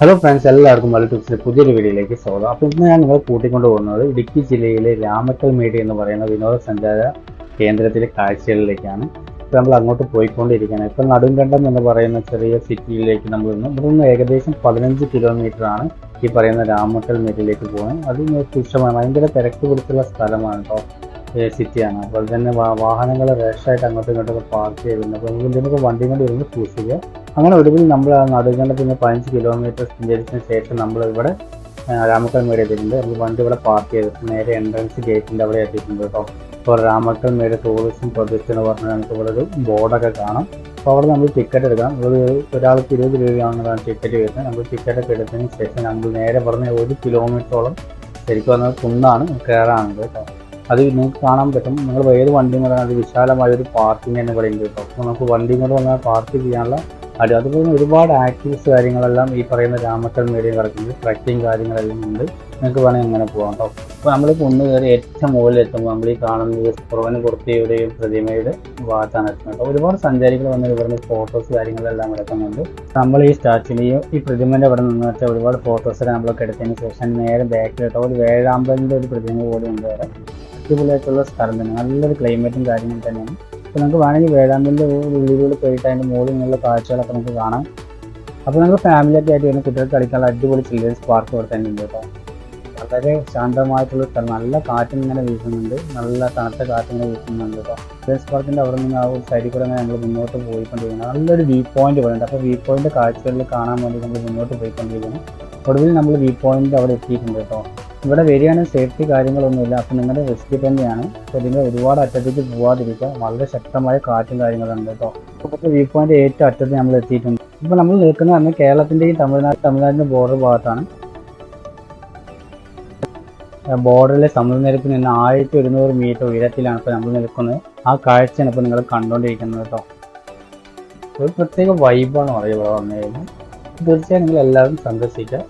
Hello friends എല്ലാവർക്കും മല ടിപ്സിന്റെ പുതിയൊരു വീഡിയോയിലേക്ക് സ്വാഗതം. അപ്പോൾ ഇന്ന് ഞാൻ നിങ്ങളെ കൂട്ടിക്കൊണ്ട് പോകുന്നത് ഇടുക്കി ജില്ലയിലെ രാമക്കൽ മേടി എന്ന് പറയുന്ന വിനോദസഞ്ചാര കേന്ദ്രത്തിലെ കാഴ്ചകളിലേക്കാണ്. ഇപ്പോൾ നമ്മൾ അങ്ങോട്ട് പോയിക്കൊണ്ടിരിക്കുകയാണ്. ഇപ്പോൾ നടുങ്കണ്ടം എന്ന് പറയുന്ന ചെറിയ സിറ്റിയിലേക്ക് നമ്മൾ ഇന്ന് ഇവിടെ നിന്ന് ഏകദേശം പതിനഞ്ച് കിലോമീറ്ററാണ് ഈ പറയുന്ന രാമക്കൽ മേടിയിലേക്ക് പോകുന്നത്. അത് തുച്ഛമാണ്. ഭയങ്കര തിരക്ക് പിടിച്ചുള്ള സ്ഥലമാണ് കേട്ടോ. സിറ്റിയാണ്. അതുപോലെ തന്നെ വാഹനങ്ങൾ റേഷായിട്ട് അങ്ങോട്ടും ഇങ്ങോട്ടൊക്കെ പാർക്ക് ചെയ്തിട്ടുണ്ട് അപ്പോൾ നമുക്ക് എന്തെങ്കിലും വണ്ടി കൊണ്ട് വരുമ്പോൾ സൂക്ഷിക്കുക അങ്ങനെ ഒടുവിൽ നമ്മൾ ആ പിന്നെ പതിനഞ്ച് കിലോമീറ്റർ സഞ്ചരിച്ചതിന് ശേഷം നമ്മൾ ഇവിടെ രാമക്കൽ മേട് എത്തിയിട്ടുണ്ട്. നമ്മൾ വണ്ടി ഇവിടെ പാർക്ക് ചെയ്തിട്ട് നേരെ എൻട്രൻസ് ഗേറ്റിന്റെ അവിടെ എത്തിയിട്ടുണ്ട് കേട്ടോ. ഇപ്പോൾ രാമക്കൽ മേട് ടൂറിസം പ്രൊജക്റ്റ് എന്ന് പറഞ്ഞാൽ നമുക്ക് ഇവിടെ ഒരു ബോർഡൊക്കെ കാണാം. അപ്പോൾ അവിടെ നമ്മൾ ടിക്കറ്റ് എടുക്കാം. ഒരു ഒരാൾക്ക് ഇരുപത് രൂപയാണെന്നാണ് ടിക്കറ്റ് വരുന്നത്. നമ്മൾ ടിക്കറ്റ് ഒക്കെ എടുത്തതിന് ശേഷം നമ്മൾ നേരെ പറഞ്ഞ ഒരു കിലോമീറ്ററോളം ശരിക്കും പറഞ്ഞാൽ കുന്നാണ് കയറാനുണ്ട് കേട്ടോ. അത് നിങ്ങൾക്ക് കാണാൻ പറ്റും. നിങ്ങൾ ഏത് വണ്ടിയും കൂടെ അത് വിശാലമായ ഒരു പാർക്കിംഗ് ഇവിടെ ഉണ്ട് കേട്ടോ. അപ്പോൾ നമുക്ക് വണ്ടിയും കൂടെ വന്നാൽ പാർക്ക് ചെയ്യാനുള്ള അടി. അതുപോലെ ഒരുപാട് ആക്ടിവിറ്റീസ് കാര്യങ്ങളെല്ലാം ഈ പറയുന്ന രാമക്കൽ മീഡിയം കിടക്കുന്നത് ട്രക്കിങ് കാര്യങ്ങളെല്ലാം ഉണ്ട്. നിങ്ങൾക്ക് വേണമെങ്കിൽ അങ്ങനെ പോകാം കേട്ടോ. അപ്പോൾ നമ്മൾ കുന്ന് കയറി ഏറ്റവും മുകളിൽ എത്തുമ്പോൾ നമ്മൾ ഈ കാണുന്നത് കുറവനകുർത്തിയുടെ പ്രതിമയുടെ ഭാഗത്താണ് എത്തുന്നത് ഒരുപാട് സഞ്ചാരികൾ വന്ന് ഇവിടുന്ന് ഫോട്ടോസ് കാര്യങ്ങളെല്ലാം എടുക്കുന്നുണ്ട്. നമ്മൾ ഈ സ്റ്റാച്ചുവിന് ഈ പ്രതിമേന്റെ അവിടെ നിന്ന് വെച്ചാൽ ഒരുപാട് ഫോട്ടോസ് നമ്മളൊക്കെ എടുത്തതിന് ശേഷം നേരെ ബാക്കിലിട്ടോ ഒരു വേഴാമ്പലിന്റെ ഒരു പ്രതിമ പോലും ഉണ്ട് അവിടെ. അടിപൊളിയായിട്ടുള്ള സ്ഥലം തന്നെ. നല്ലൊരു ക്ലൈമറ്റും കാര്യങ്ങളും തന്നെയാണ്. അപ്പോൾ നമുക്ക് വേണമെങ്കിൽ വേഴാമ്പലിന്റെ ഉള്ളിലൂടെ പോയിട്ട് അതിന്റെ മുകളിൽ നിന്നുള്ള കാഴ്ചകളൊക്കെ നമുക്ക് കാണാം. അപ്പോൾ നമുക്ക് ഫാമിലിയൊക്കെ ആയിട്ട് വരുന്ന കുട്ടികൾക്ക് കളിക്കാനുള്ള അടിപൊളി ചിൽഡ്രൻസ് പാർക്ക് ഇവിടെ തന്നെ ഉണ്ട് കേട്ടോ. വളരെ ശാന്തമായിട്ടുള്ള സ്ഥലം. നല്ല കാറ്റും ഇങ്ങനെ വീശുന്നുണ്ട്. നല്ല തണുത്ത കാറ്റും ഇങ്ങനെ വീശുന്നുണ്ട് കേട്ടോ. ചില്ലേഴ്സ് പാർക്കിന്റെ അവിടെ നിന്ന് ആ ഒരു സൈഡിൽ കൂടെ നമ്മൾ മുന്നോട്ട് പോയിക്കൊണ്ടിരിക്കുന്നത് നല്ലൊരു വ്യൂ പോയിന്റ് പറയുന്നുണ്ട് അപ്പോൾ വ്യൂ പോയിന്റ് കാഴ്ചകളിൽ കാണാൻ വേണ്ടി നമ്മൾ മുന്നോട്ട് പോയിക്കൊണ്ടിരിക്കുന്നു. ഒടുവിൽ നമ്മൾ വ്യൂ പോയിന്റ് അവിടെ എത്തിയിട്ടുണ്ട് കേട്ടോ. ഇവിടെ വരികയാണെങ്കിൽ സേഫ്റ്റി കാര്യങ്ങളൊന്നുമില്ല. അപ്പം നിങ്ങളുടെ റിസ്ക് തന്നെയാണ് അപ്പോൾ നിങ്ങൾ ഒരുപാട് അറ്റത്തേക്ക് പോവാതിരിക്കുക. വളരെ ശക്തമായ കാറ്റും കാര്യങ്ങളുണ്ട് കേട്ടോ ഇപ്പോൾ വ്യൂ പോയിന്റ് ഏറ്റവും അറ്റത്ത് നമ്മൾ എത്തിയിട്ടുണ്ട്. ഇപ്പോൾ നമ്മൾ നിൽക്കുന്നത് അന്ന് കേരളത്തിന്റെയും തമിഴ്നാട് തമിഴ്നാടിന്റെ ബോർഡർ ഭാഗത്താണ്. ബോർഡറിലെ സമുദ്രനിരപ്പിൽ നിന്ന് ആയിരത്തി ഒരുന്നൂറ് മീറ്റർ ഉയരത്തിലാണ് ഇപ്പോൾ നമ്മൾ നിൽക്കുന്നത്. ആ കാഴ്ചയാണ് ഇപ്പോൾ നിങ്ങൾ കണ്ടുകൊണ്ടിരിക്കുന്നത് കേട്ടോ ഒരു പ്രത്യേക വൈബാണ് പറയുക ഇവിടെ വന്നു കഴിഞ്ഞാൽ തീർച്ചയായും നിങ്ങൾ എല്ലാവരും സന്ദർശിക്കുക.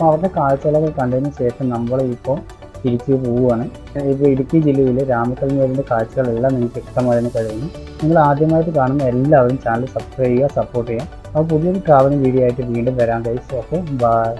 അപ്പോൾ അവരുടെ കാഴ്ചകളൊക്കെ കണ്ടതിന് ശേഷം നമ്മൾ ഇപ്പോൾ തിരിച്ച് പോവുകയാണ്. ഇപ്പോൾ ഇടുക്കി ജില്ലയിലെ രാമക്കൽമേലിന്റെ കാഴ്ചകളെല്ലാം നിങ്ങൾക്ക് വ്യക്തമായതിന് കഴിയുന്നു. നിങ്ങൾ ആദ്യമായിട്ട് കാണുന്ന എല്ലാവരും ചാനൽ സബ്സ്ക്രൈബ് ചെയ്യുക സപ്പോർട്ട് ചെയ്യുക. അപ്പോൾ പുതിയൊരു ട്രാവലിംഗ് വീഡിയോ ആയിട്ട് വീണ്ടും വരാൻ കഴിച്ചു ഓക്കെ ബൈ